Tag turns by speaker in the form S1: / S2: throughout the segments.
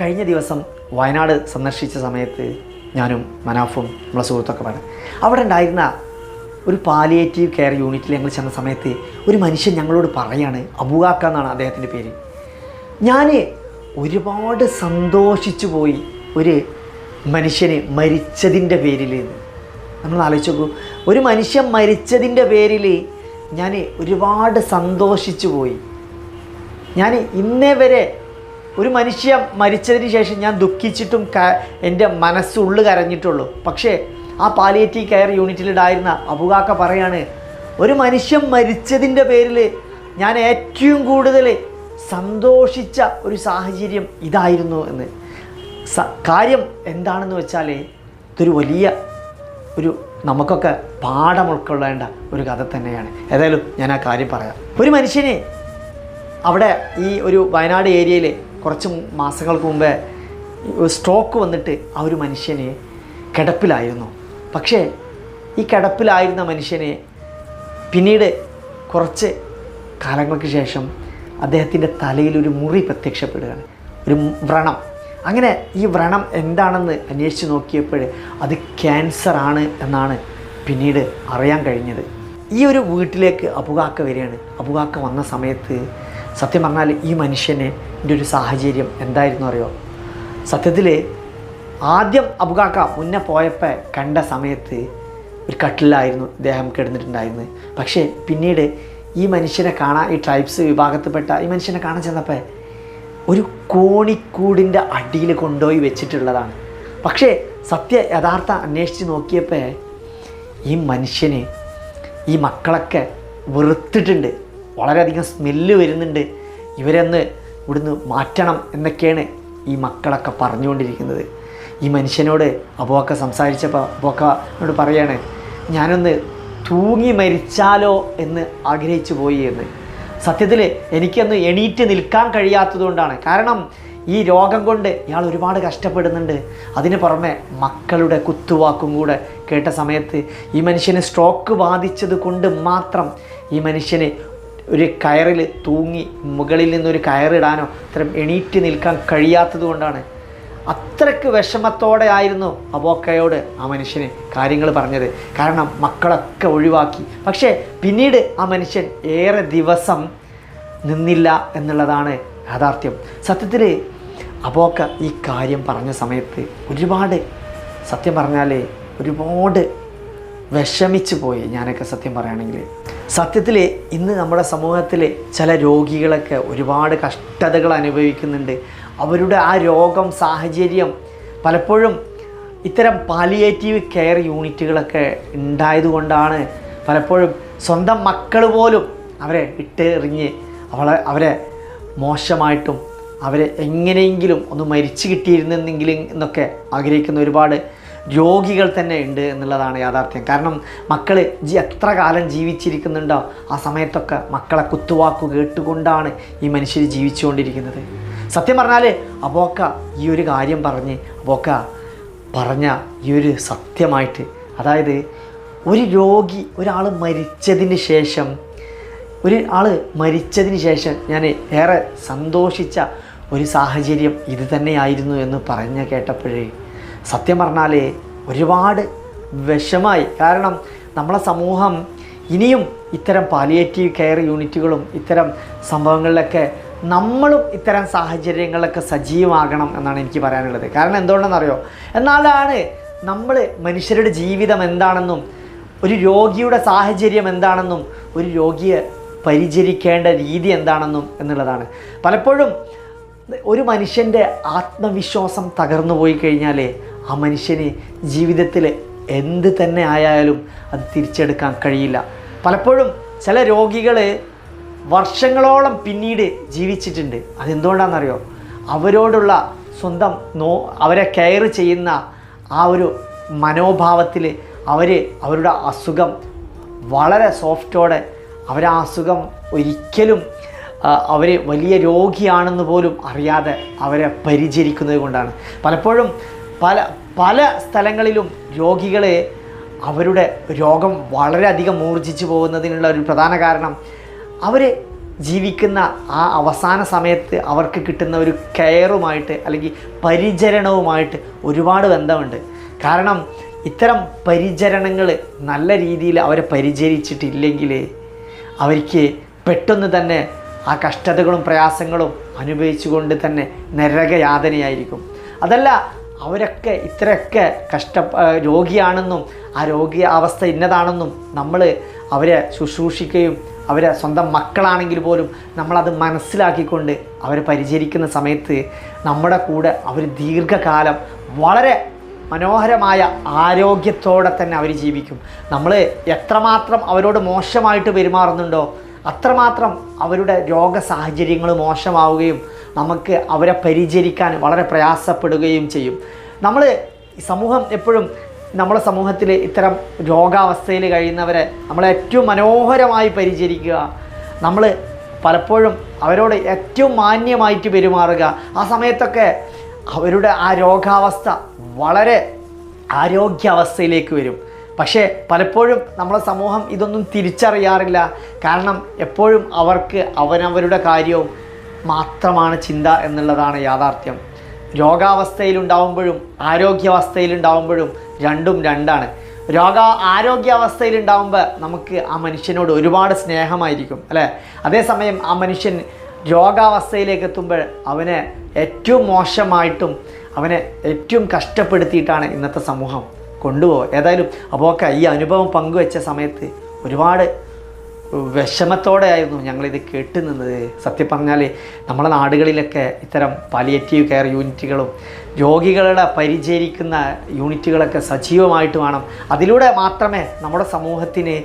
S1: കഴിഞ്ഞ ദിവസം വയനാട് സന്ദർശിച്ച സമയത്ത് ഞാനും മനാഫും നമ്മളെ സുഹൃത്തൊക്കെ പറഞ്ഞു. അവിടെ ഉണ്ടായിരുന്ന ഒരു പാലിയേറ്റീവ് കെയർ യൂണിറ്റിൽ ഞങ്ങൾ ചെന്ന സമയത്ത് ഒരു മനുഷ്യൻ ഞങ്ങളോട് പറയാണ് അബുവാക്ക എന്നാണ് അദ്ദേഹത്തിന്റെ പേര്. ഞാൻ ഒരുപാട് സന്തോഷിച്ചു പോയി ഒരു മനുഷ്യന് മരിച്ചതിന്റെ പേരിൽ നമ്മൾ ആലോചിച്ച് നോക്കൂ ഒരു മനുഷ്യൻ മരിച്ചതിന്റെ പേരിൽ ഞാൻ ഒരുപാട് സന്തോഷിച്ചു പോയി. ഞാൻ ഇന്നേ വരെ ഒരു മനുഷ്യ മരിച്ചതിന് ശേഷം ഞാൻ ദുഃഖിച്ചിട്ടും ക എന്റെ മനസ്സുള്ളു കരഞ്ഞിട്ടുള്ളൂ. പക്ഷേ ആ പാലിയേറ്റീവ് കെയർ യൂണിറ്റിലുണ്ടായിരുന്ന അബുകാക്ക പറയാണ് ഒരു മനുഷ്യൻ മരിച്ചതിന്റെ പേരിൽ ഞാൻ ഏറ്റവും കൂടുതൽ സന്തോഷിച്ച ഒരു സാഹചര്യം ഇതായിരുന്നു എന്ന്. കാര്യം എന്താണെന്ന് വെച്ചാൽ ഇതൊരു വലിയ ഒരു നമുക്കൊക്കെ പാഠം ഉൾക്കൊള്ളേണ്ട ഒരു കഥ തന്നെയാണ്. ഏതായാലും ഞാൻ ആ കാര്യം പറയാം. ഒരു മനുഷ്യനെ അവിടെ ഈ ഒരു വയനാട് ഏരിയയിൽ കുറച്ച് മാസങ്ങൾക്ക് മുമ്പേ സ്ട്രോക്ക് വന്നിട്ട് ആ ഒരു മനുഷ്യനെ കിടപ്പിലായിരുന്നു. പക്ഷേ ഈ കിടപ്പിലായിരുന്ന മനുഷ്യനെ പിന്നീട് കുറച്ച് കാലങ്ങൾക്ക് ശേഷം അദ്ദേഹത്തിന്റെ തലയിൽ ഒരു മുറി പ്രത്യക്ഷപ്പെടുകയാണ്. ഒരു വ്രണം. അങ്ങനെ ഈ വ്രണം എന്താണെന്ന് അന്വേഷിച്ച് നോക്കിയപ്പോൾ അത് ക്യാൻസർ ആണ് എന്നാണ് പിന്നീട് അറിയാൻ കഴിഞ്ഞത്. ഈ ഒരു വീട്ടിലേക്ക് അബുകാക്ക വരികയാണ്. അബുകാക്ക വന്ന സമയത്ത് സത്യം പറഞ്ഞാൽ ഈ മനുഷ്യന് ഒരു സാഹചര്യം എന്തായിരുന്നു അറിയോ? സത്യത്തിൽ ആദ്യം അബുകാക്ക മുന്നേ പോയപ്പോൾ കണ്ട സമയത്ത് ഒരു കട്ടിലായിരുന്നു ഇദ്ദേഹം കിടന്നിട്ടുണ്ടായിരുന്നത്. പക്ഷേ പിന്നീട് ഈ മനുഷ്യനെ കാണാൻ ഈ ട്രൈബ്സ് വിഭാഗത്തിൽപ്പെട്ട ഈ മനുഷ്യനെ കാണാൻ ചെന്നപ്പോൾ ഒരു കോണിക്കൂടിന്റെ അടിയിൽ കൊണ്ടുപോയി വെച്ചിട്ടുള്ളതാണ്. പക്ഷേ സത്യ യഥാർത്ഥ അന്വേഷിച്ച് നോക്കിയപ്പോൾ ഈ മനുഷ്യന് ഈ മക്കളൊക്കെ വെറുത്തിട്ടുണ്ട്. വളരെയധികം സ്മെല്ല് വരുന്നുണ്ട്. ഇവരെന്ന് ഇവിടുന്ന് മാറ്റണം എന്നൊക്കെയാണ് ഈ മക്കളൊക്കെ പറഞ്ഞുകൊണ്ടിരിക്കുന്നത്. ഈ മനുഷ്യനോട് അബോക്ക സംസാരിച്ചപ്പോൾ അബോക്കനോട് പറയാണ് ഞാനൊന്ന് തൂങ്ങി മരിച്ചാലോ എന്ന് ആഗ്രഹിച്ചു പോയി എന്ന്. സത്യത്തിൽ എനിക്കൊന്ന് എണീറ്റ് നിൽക്കാൻ കഴിയാത്തതുകൊണ്ടാണ്. കാരണം ഈ രോഗം കൊണ്ട് ഇയാൾ ഒരുപാട് കഷ്ടപ്പെടുന്നുണ്ട്. അതിന് പുറമെ മക്കളുടെ കുത്തുവാക്കും കൂടെ കേട്ട സമയത്ത് ഈ മനുഷ്യന് സ്ട്രോക്ക് ബാധിച്ചത് കൊണ്ട് മാത്രം ഈ മനുഷ്യന് ഒരു കയറിൽ തൂങ്ങി മുകളിൽ നിന്നൊരു കയറിടാനോ അത്തരം എണീറ്റ് നിൽക്കാൻ കഴിയാത്തത് കൊണ്ടാണ്. അത്രയ്ക്ക് വിഷമത്തോടെ ആയിരുന്നു അബോക്കയോട് ആ മനുഷ്യന് കാര്യങ്ങൾ പറഞ്ഞത്. കാരണം മക്കളൊക്കെ ഒഴിവാക്കി. പക്ഷേ പിന്നീട് ആ മനുഷ്യൻ ഏറെ ദിവസം നിന്നില്ല എന്നുള്ളതാണ് യാഥാർത്ഥ്യം. സത്യത്തിൽ അബോക്ക ഈ കാര്യം പറഞ്ഞ സമയത്ത് ഒരുപാട് സത്യം പറഞ്ഞാൽ ഒരുപാട് വിഷമിച്ചു പോയി. ഞാനൊക്കെ സത്യം പറയുകയാണെങ്കിൽ. സത്യത്തിൽ ഇന്ന് നമ്മുടെ സമൂഹത്തിൽ ചില രോഗികളൊക്കെ ഒരുപാട് കഷ്ടതകൾ അനുഭവിക്കുന്നുണ്ട്. അവരുടെ ആ രോഗം സാഹചര്യം പലപ്പോഴും ഇത്തരം പാലിയേറ്റീവ് കെയർ യൂണിറ്റുകളൊക്കെ ഉണ്ടായതുകൊണ്ടാണ് പലപ്പോഴും സ്വന്തം മക്കൾ പോലും അവരെ വിട്ടെറിഞ്ഞ് അവളെ അവരെ മോശമായിട്ടും അവരെ എങ്ങനെയെങ്കിലും ഒന്ന് മരിച്ചു കിട്ടിയിരുന്നെങ്കിലും എന്നൊക്കെ ആഗ്രഹിക്കുന്ന ഒരുപാട് രോഗികൾ തന്നെ ഉണ്ട് എന്നുള്ളതാണ് യാഥാർത്ഥ്യം. കാരണം മക്കൾ ജി എത്ര കാലം ജീവിച്ചിരിക്കുന്നുണ്ടോ ആ സമയത്തൊക്കെ മക്കളെ കുത്തുവാക്കു കേട്ടുകൊണ്ടാണ് ഈ മനുഷ്യർ ജീവിച്ചുകൊണ്ടിരിക്കുന്നത്. സത്യം പറഞ്ഞാൽ അബോക്ക ഈ ഒരു കാര്യം പറഞ്ഞ് അബോക്ക പറഞ്ഞ ഈ ഒരു സത്യമായിട്ട് അതായത് ഒരു രോഗി ഒരാൾ മരിച്ചതിന് ശേഷം ഒരു ആൾ മരിച്ചതിന് ശേഷം ഞാൻ ഏറെ സന്തോഷിച്ച ഒരു സാഹചര്യം ഇത് തന്നെയായിരുന്നു എന്ന് പറഞ്ഞ് കേട്ടപ്പോഴേ സത്യം പറഞ്ഞാൽ ഒരുപാട് വിഷമായി. കാരണം നമ്മളെ സമൂഹം ഇനിയും ഇത്തരം പാലിയേറ്റീവ് കെയർ യൂണിറ്റുകളും ഇത്തരം സംഭവങ്ങളിലൊക്കെ നമ്മളും ഇത്തരം സാഹചര്യങ്ങളിലൊക്കെ സജീവമാകണം എന്നാണ് എനിക്ക് പറയാനുള്ളത്. കാരണം എന്തുകൊണ്ടെന്നറിയോ? എന്നാലാണ് നമ്മൾ മനുഷ്യരുടെ ജീവിതം എന്താണെന്നും ഒരു രോഗിയുടെ സാഹചര്യം എന്താണെന്നും ഒരു രോഗിയെ പരിചരിക്കേണ്ട രീതി എന്താണെന്നും എന്നുള്ളതാണ്. പലപ്പോഴും ഒരു മനുഷ്യന്റെ ആത്മവിശ്വാസം തകർന്നു പോയി കഴിഞ്ഞാൽ ആ മനുഷ്യന് ജീവിതത്തിൽ എന്ത് തന്നെ ആയാലും അത് തിരിച്ചെടുക്കാൻ കഴിയില്ല. പലപ്പോഴും ചില രോഗികൾ വർഷങ്ങളോളം പിന്നീട് ജീവിച്ചിട്ടുണ്ട്. അതെന്തുകൊണ്ടാണെന്നറിയോ? അവരോടുള്ള സ്വന്തം നോ അവരെ കെയർ ചെയ്യുന്ന ആ ഒരു മനോഭാവത്തിൽ അവർ അവരുടെ അസുഖം വളരെ സോഫ്റ്റോടെ അവരെ അസുഖം ഒരിക്കലും അവർ വലിയ രോഗിയാണെന്ന് പോലും അറിയാതെ അവരെ പരിചരിക്കുന്നത് കൊണ്ടാണ്. പലപ്പോഴും പല പല സ്ഥലങ്ങളിലും രോഗികളെ അവരുടെ രോഗം വളരെയധികം മൂർജിച്ചു പോകുന്നതിനുള്ള ഒരു പ്രധാന കാരണം അവർ ജീവിക്കുന്ന ആ അവസാന സമയത്ത് അവർക്ക് കിട്ടുന്ന ഒരു കെയറുമായിട്ട് അല്ലെങ്കിൽ പരിചരണവുമായിട്ട് ഒരുപാട് ബന്ധമുണ്ട്. കാരണം ഇത്തരം പരിചരണങ്ങൾ നല്ല രീതിയിൽ അവരെ പരിചരിച്ചിട്ടില്ലെങ്കിൽ അവർക്ക് പെട്ടെന്ന് തന്നെ ആ കഷ്ടതകളും പ്രയാസങ്ങളും അനുഭവിച്ചുകൊണ്ട് തന്നെ നരകയാതനയായിരിക്കും. അതല്ല അവരൊക്കെ ഇത്രയൊക്കെ കഷ്ട രോഗിയാണെന്നും ആ രോഗി അവസ്ഥ ഇന്നതാണെന്നും നമ്മൾ അവരെ ശുശ്രൂഷിക്കുകയും അവരെ സ്വന്തം മക്കളാണെങ്കിൽ പോലും നമ്മളത് മനസ്സിലാക്കിക്കൊണ്ട് അവരെ പരിചരിക്കുന്ന സമയത്ത് നമ്മുടെ കൂടെ അവർ ദീർഘകാലം വളരെ മനോഹരമായ ആരോഗ്യത്തോടെ തന്നെ അവർ ജീവിക്കും. നമ്മൾ എത്രമാത്രം അവരോട് മോശമായിട്ട് പെരുമാറുന്നുണ്ടോ അത്രമാത്രം അവരുടെ രോഗ സാഹചര്യങ്ങൾ മോശമാവുകയും നമുക്ക് അവരെ പരിചരിക്കാൻ വളരെ പ്രയാസപ്പെടുകയും ചെയ്യും. നമ്മൾ സമൂഹം എപ്പോഴും നമ്മുടെ സമൂഹത്തിൽ ഇത്തരം രോഗാവസ്ഥയിൽ കഴിയുന്നവരെ നമ്മൾ ഏറ്റവും മനോഹരമായി പരിചരിക്കുക. നമ്മൾ പലപ്പോഴും അവരോട് ഏറ്റവും മാന്യമായിട്ട് പെരുമാറുക. ആ സമയത്തൊക്കെ അവരുടെ ആ രോഗാവസ്ഥ വളരെ ആരോഗ്യാവസ്ഥയിലേക്ക് വരും. പക്ഷേ പലപ്പോഴും നമ്മളെ സമൂഹം ഇതൊന്നും തിരിച്ചറിയാറില്ല. കാരണം എപ്പോഴും അവർക്ക് അവനവരുടെ കാര്യവും മാത്രമാണ് ചിന്ത എന്നുള്ളതാണ് യാഥാർത്ഥ്യം. രോഗാവസ്ഥയിലുണ്ടാവുമ്പോഴും ആരോഗ്യാവസ്ഥയിലുണ്ടാവുമ്പോഴും രണ്ടും രണ്ടാണ്. രോഗ ആരോഗ്യാവസ്ഥയിലുണ്ടാവുമ്പോൾ നമുക്ക് ആ മനുഷ്യനോട് ഒരുപാട് സ്നേഹമായിരിക്കും അല്ലേ? അതേസമയം ആ മനുഷ്യൻ രോഗാവസ്ഥയിലേക്ക് എത്തുമ്പോൾ അവനെ ഏറ്റവും മോശമായിട്ടും അവനെ ഏറ്റവും കഷ്ടപ്പെടുത്തിയിട്ടാണ് ഇന്നത്തെ സമൂഹം കൊണ്ടുപോകുക ഏതായാലും അപ്പോൾ ഈ അനുഭവം പങ്കുവെച്ച സമയത്ത് ഒരുപാട് വിഷമത്തോടെ ആയിരുന്നു ഞങ്ങളിത് കേട്ട് നിന്നത്. സത്യം പറഞ്ഞാൽ നമ്മുടെ നാടുകളിലൊക്കെ ഇത്തരം പാലിയേറ്റീവ് കെയർ യൂണിറ്റുകളും രോഗികളുടെ പരിചരിക്കുന്ന യൂണിറ്റുകളൊക്കെ സജീവമായിട്ട് വേണം. അതിലൂടെ മാത്രമേ നമ്മുടെ സമൂഹത്തിന്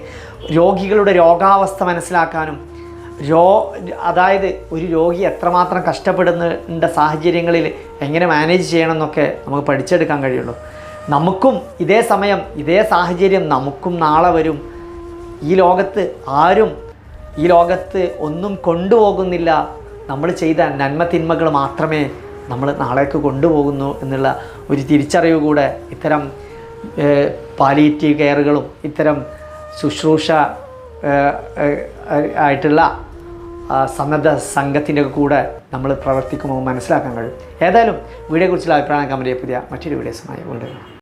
S1: രോഗികളുടെ രോഗാവസ്ഥ മനസ്സിലാക്കാനും രോ അതായത് ഒരു രോഗി എത്രമാത്രം കഷ്ടപ്പെടുന്നുണ്ട സാഹചര്യങ്ങളിൽ എങ്ങനെ മാനേജ് ചെയ്യണം എന്നൊക്കെ നമുക്ക് പഠിച്ചെടുക്കാൻ കഴിയുള്ളൂ. നമുക്കും ഇതേ സമയം ഇതേ സാഹചര്യം നമുക്കും നാളെ വരും. ഈ ലോകത്ത് ആരും ഈ ലോകത്ത് ഒന്നും കൊണ്ടുപോകുന്നില്ല. നമ്മൾ ചെയ്ത നന്മ തിന്മകൾ മാത്രമേ നമ്മൾ നാളേക്ക് കൊണ്ടുപോകുന്നു എന്നുള്ള ഒരു തിരിച്ചറിവ് കൂടെ ഇത്തരം പാലിയേറ്റീവ് കെയറുകളും ഇത്തരം ശുശ്രൂഷ ആയിട്ടുള്ള സന്നദ്ധ സംഘത്തിന്റെ കൂടെ നമ്മൾ പ്രവർത്തിക്കുമ്പോൾ മനസ്സിലാക്കാൻ കഴിയും. ഏതായാലും വീഡിയോയെക്കുറിച്ചുള്ള അഭിപ്രായം കമന്റ് പുതിയ മറ്റൊരു വീഡിയോസുമായി കൊണ്ടുവരണം